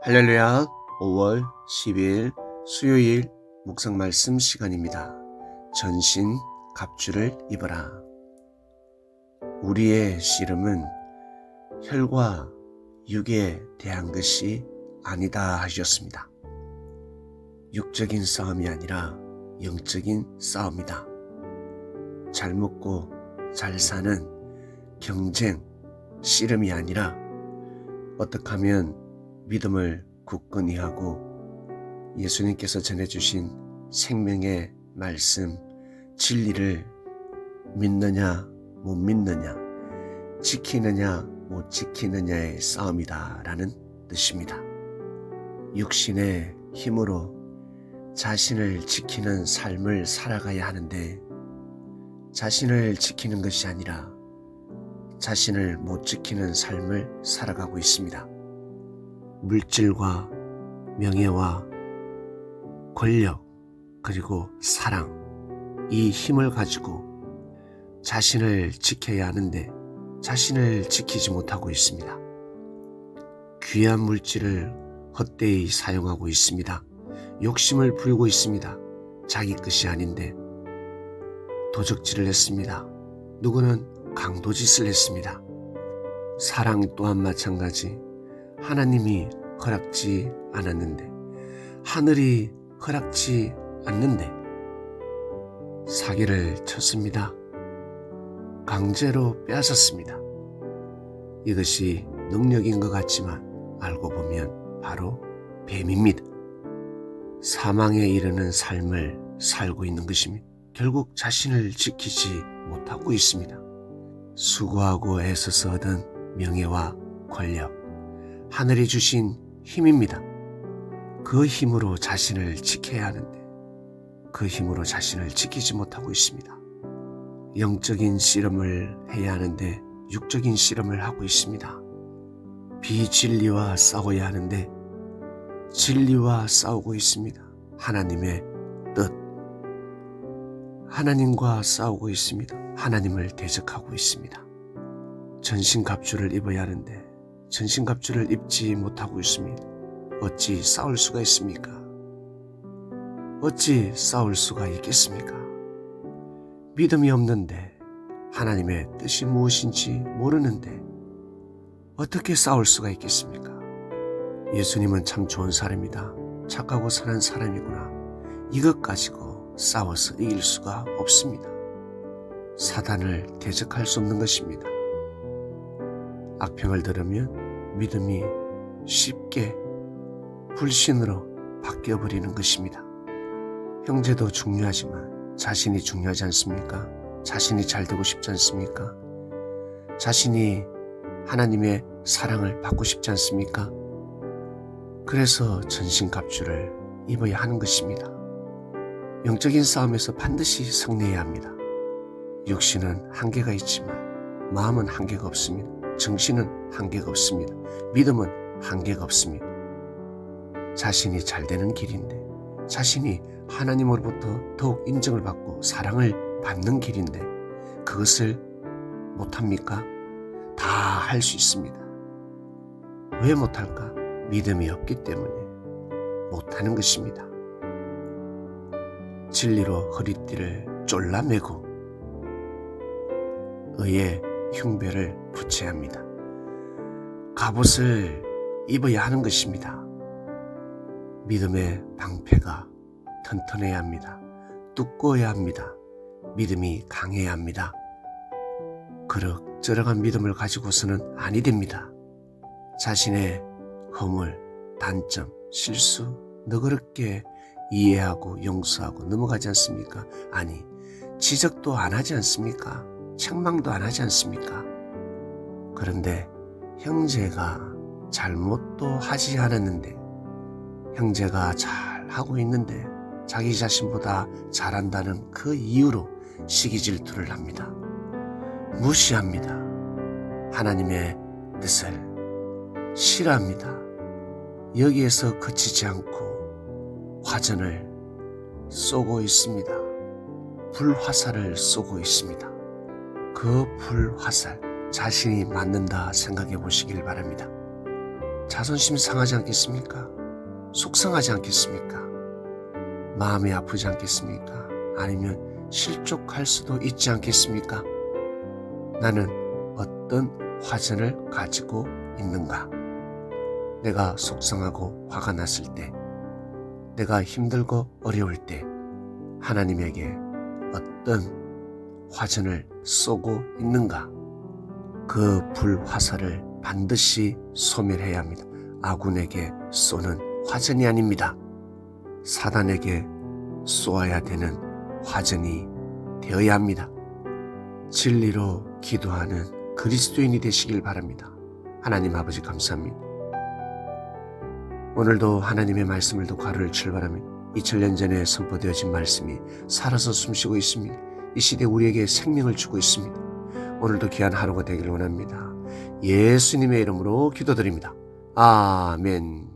할렐루야 5월 10일 수요일 묵상 말씀 시간입니다. 전신 갑주를 입어라. 우리의 씨름은 혈과 육에 대한 것이 아니다 하셨습니다. 육적인 싸움이 아니라 영적인 싸움이다. 잘 먹고 잘 사는 경쟁, 씨름이 아니라 어떻게 하면 믿음을 굳건히 하고 예수님께서 전해주신 생명의 말씀, 진리를 믿느냐, 못 믿느냐, 지키느냐, 못 지키느냐의 싸움이다 라는 뜻입니다. 육신의 힘으로 자신을 지키는 삶을 살아가야 하는데 자신을 지키는 것이 아니라 자신을 못 지키는 삶을 살아가고 있습니다. 물질과 명예와 권력 그리고 사랑 이 힘을 가지고 자신을 지켜야 하는데 자신을 지키지 못하고 있습니다. 귀한 물질을 헛되이 사용하고 있습니다. 욕심을 부리고 있습니다. 자기 것이 아닌데 도적질을 했습니다. 누구는 강도짓을 했습니다. 사랑 또한 마찬가지 하나님이 허락지 않았는데 하늘이 허락지 않는데 사기를 쳤습니다. 강제로 빼앗았습니다. 이것이 능력인 것 같지만 알고 보면 바로 뱀입니다. 사망에 이르는 삶을 살고 있는 것입니다. 결국 자신을 지키지 못하고 있습니다. 수고하고 애써서 얻은 명예와 권력, 하늘이 주신 힘입니다. 그 힘으로 자신을 지켜야 하는데 그 힘으로 자신을 지키지 못하고 있습니다. 영적인 씨름을 해야 하는데 육적인 씨름을 하고 있습니다. 비진리와 싸워야 하는데 진리와 싸우고 있습니다. 하나님의 뜻. 하나님과 싸우고 있습니다. 하나님을 대적하고 있습니다. 전신 갑주를 입어야 하는데 전신갑주를 입지 못하고 있습니다. 어찌 싸울 수가 있습니까? 어찌 싸울 수가 있겠습니까? 믿음이 없는데 하나님의 뜻이 무엇인지 모르는데 어떻게 싸울 수가 있겠습니까? 예수님은 참 좋은 사람이다. 착하고 선한 사람이구나. 이것 가지고 싸워서 이길 수가 없습니다. 사단을 대적할 수 없는 것입니다. 악평을 들으면 믿음이 쉽게 불신으로 바뀌어 버리는 것입니다. 형제도 중요하지만 자신이 중요하지 않습니까? 자신이 잘 되고 싶지 않습니까? 자신이 하나님의 사랑을 받고 싶지 않습니까? 그래서 전신갑주를 입어야 하는 것입니다. 영적인 싸움에서 반드시 승리해야 합니다. 육신은 한계가 있지만 마음은 한계가 없습니다. 정신은 한계가 없습니다. 믿음은 한계가 없습니다. 자신이 잘 되는 길인데, 자신이 하나님으로부터 더욱 인정을 받고 사랑을 받는 길인데, 그것을 못합니까? 다 할 수 있습니다. 왜 못할까? 믿음이 없기 때문에 못하는 것입니다. 진리로 허리띠를 졸라매고 의의 흉배를 붙여야 합니다. 갑옷을 입어야 하는 것입니다. 믿음의 방패가 튼튼해야 합니다. 두꺼워야 합니다. 믿음이 강해야 합니다. 그럭저럭한 믿음을 가지고서는 아니 됩니다. 자신의 허물, 단점, 실수 너그럽게 이해하고 용서하고 넘어가지 않습니까? 아니, 지적도 안 하지 않습니까? 책망도 안 하지 않습니까? 그런데 형제가 잘못도 하지 않았는데 형제가 잘 하고 있는데 자기 자신보다 잘한다는 그 이유로 시기 질투를 합니다. 무시합니다. 하나님의 뜻을 싫어합니다. 여기에서 그치지 않고 화전을 쏘고 있습니다. 불화살을 쏘고 있습니다. 그 불화살 자신이 맞는다 생각해 보시길 바랍니다. 자존심 상하지 않겠습니까? 속상하지 않겠습니까? 마음이 아프지 않겠습니까? 아니면 실족할 수도 있지 않겠습니까? 나는 어떤 화전을 가지고 있는가? 내가 속상하고 화가 났을 때, 내가 힘들고 어려울 때, 하나님에게 어떤 화전을 쏘고 있는가? 그 불화살을 반드시 소멸해야 합니다. 아군에게 쏘는 화전이 아닙니다. 사단에게 쏘아야 되는 화전이 되어야 합니다. 진리로 기도하는 그리스도인이 되시길 바랍니다. 하나님 아버지 감사합니다. 오늘도 하나님의 말씀을 듣고 하루를 출발하며 2000년 전에 선포되어진 말씀이 살아서 숨쉬고 있습니다. 이 시대 우리에게 생명을 주고 있습니다. 오늘도 귀한 하루가 되길 원합니다. 예수님의 이름으로 기도드립니다. 아멘.